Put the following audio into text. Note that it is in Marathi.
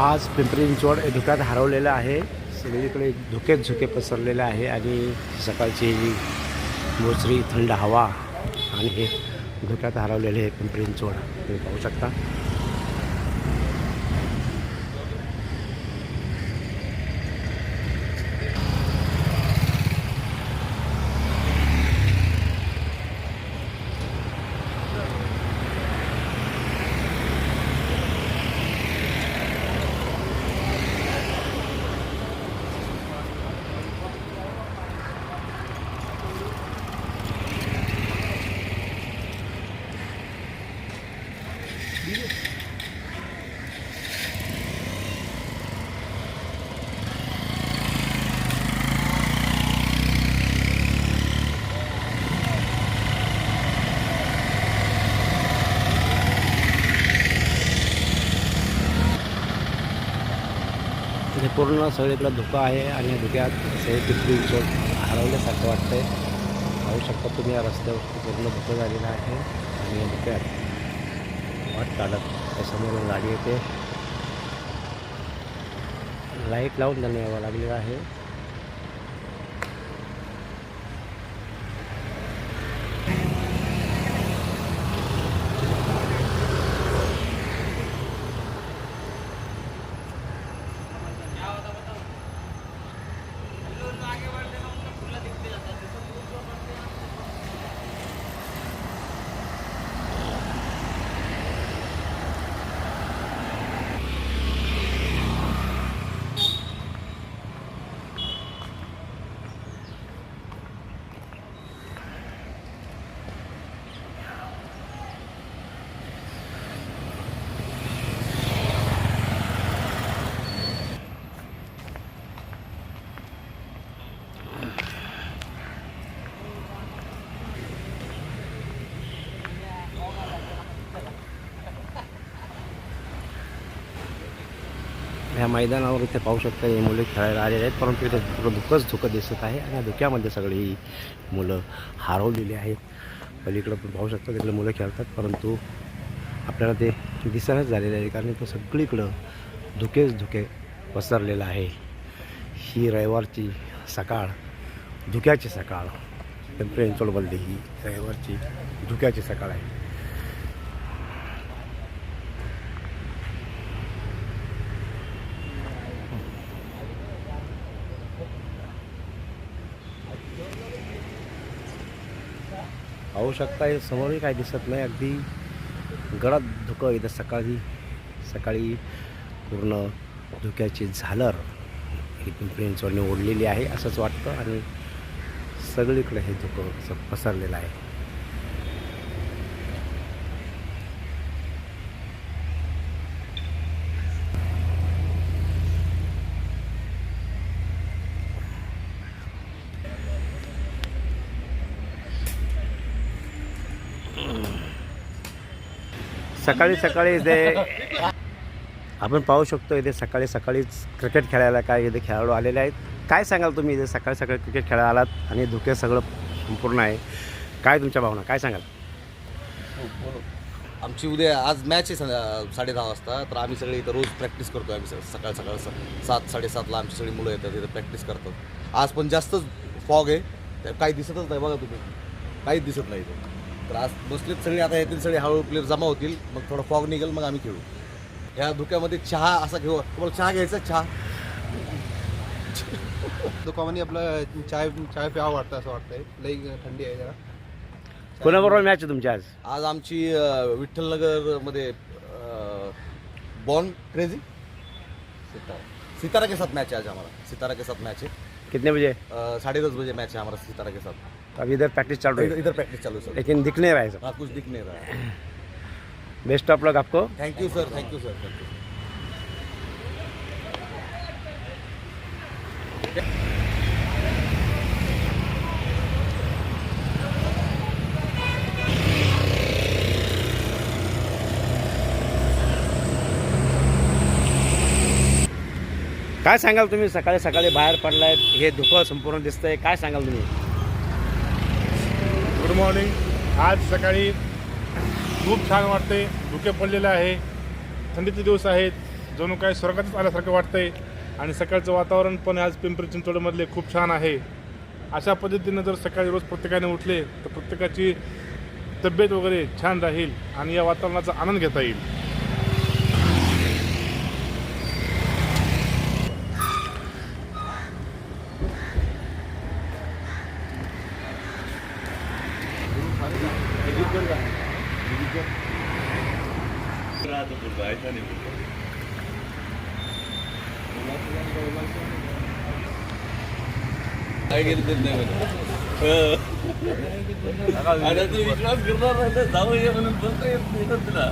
आज पिंपरी चिंचवड हे धुक्यात हरवलेलं आहे. सगळीकडे धुकेत झुके पसरलेले आहे आणि सकाळची मोचरी थंड हवा आणि हे धुक्यात हरवलेले हे पिंपरी चिंचवड. तुम्ही पाहू शकता. पूर्ण सगळीकडे धुकं आहे आणि धुक्यात सगळे पिंपरी हरवल्यासारखं हरवल्यासारखं आहे पाहू शकता तुम्ही या रस्त्यावर पूर्ण धुकं झालेलं आहे आणि या धुक्यात वाट काढत त्यासमोर गाडी येते. लाइट लावून त्यांना यावं लागलेलं आहे. ह्या मैदानावर इथे पाहू शकता ही मुले खेळायला आलेले आहेत. परंतु इथे थोडं धुकंच धुकं दिसत आहे आणि या धुक्यामध्ये सगळी मुलं हरवलेली आहेत. पलीकडं पण पाहू शकता तिकडे मुलं खेळतात परंतु आपल्याला ते दिसणंच झालेलं आहे कारण तो सगळीकडं धुकेच धुके पसरलेलं आहे. ही रविवारची सकाळ धुक्याची सकाळ. पिंपरी चिंचवडमध्ये ही रविवारची धुक्याची सकाळ आहे. पाहू शकता हे समोरही काय दिसत नाही. अगदी गडद धुकं इथं सकाळी सकाळी पूर्ण धुक्याची झालर ही पिंपरी ओढलेली आहे असंच वाटतं आणि सगळीकडे हे धुकं असं पसरलेलं आहे. सकाळी सकाळी इथे आपण पाहू शकतो इथे सकाळी सकाळीच क्रिकेट खेळायला काय इथे खेळाडू आलेले आहेत. काय सांगाल तुम्ही इथे सकाळी सकाळी क्रिकेट खेळायला आलात आणि धुके सगळं संपूर्ण आहे. काय तुमच्या भावना काय सांगाल? आमची उद्या आज मॅच आहे संध्या साडे दहा वाजता. तर आम्ही सगळे इथं रोज प्रॅक्टिस करतो आम्ही सगळं. सकाळ सकाळ स- सात साडेसातला आमची सगळी मुलं येतात इथं प्रॅक्टिस करतात. आज पण जास्तच फॉग आहे. काही दिसतच नाही बघा तुम्ही. काहीच दिसत नाही इथं. तर आज बसलेत सगळे आता येतील सगळे हळूहळू प्लेअर जमा होतील. मग थोडं फॉग निघेल मग आम्ही खेळू. ह्या धुक्यामध्ये चहा असा घेऊ. तुम्हाला चहा घ्यायचा चहा. दुकानामध्ये आपलं चाय चाय प्यावं वाटतं असं वाटतंय. लई थंडी आहे जरा. कोणाबरोबर मॅच आहे तुमची आज? आज आमची अं, विठ्ठलनगरमध्ये बॉन क्रेझी सितारा. के साथ मैच है आज हमारा सितारा के साथ मैच है कितने बजे? अ, साढ़े दस बजे मैच है हमारा सितारा के साथ। तो अभी इधर प्रैक्टिस चल रही इधर है इधर प्रैक्टिस चालू है सर लेकिन दिख नहीं रहा है सब। हाँ कुछ दिख नहीं रहा है। बेस्ट ऑफ लक आपको। Thank you sir thank you sir thank you काय सांगाल तुम्ही? सकाळी सकाळी बाहेर पडलाय हे धुकं संपूर्ण दिसतंय. काय सांगाल तुम्ही? गुड मॉर्निंग आज सकाळी खूप छान वाटते धुके पडलेले आहे. थंडीचे दिवस आहेत. जणू काय स्वर्गातच आल्यासारखं वाटतंय. आणि सकाळचं वातावरण पण आज पिंपरी चिंचवडमधले खूप छान आहे. अशा पद्धतीनं जर सकाळी रोज प्रत्येकाने उठले तर प्रत्येकाची तब्येत वगैरे छान राहील आणि या वातावरणाचा आनंद घेता येईल. काय गेलं ते नाही म्हणून आता तू विश्वास करणार नाही जाऊ ये म्हणून बोलता येत नाही तुला.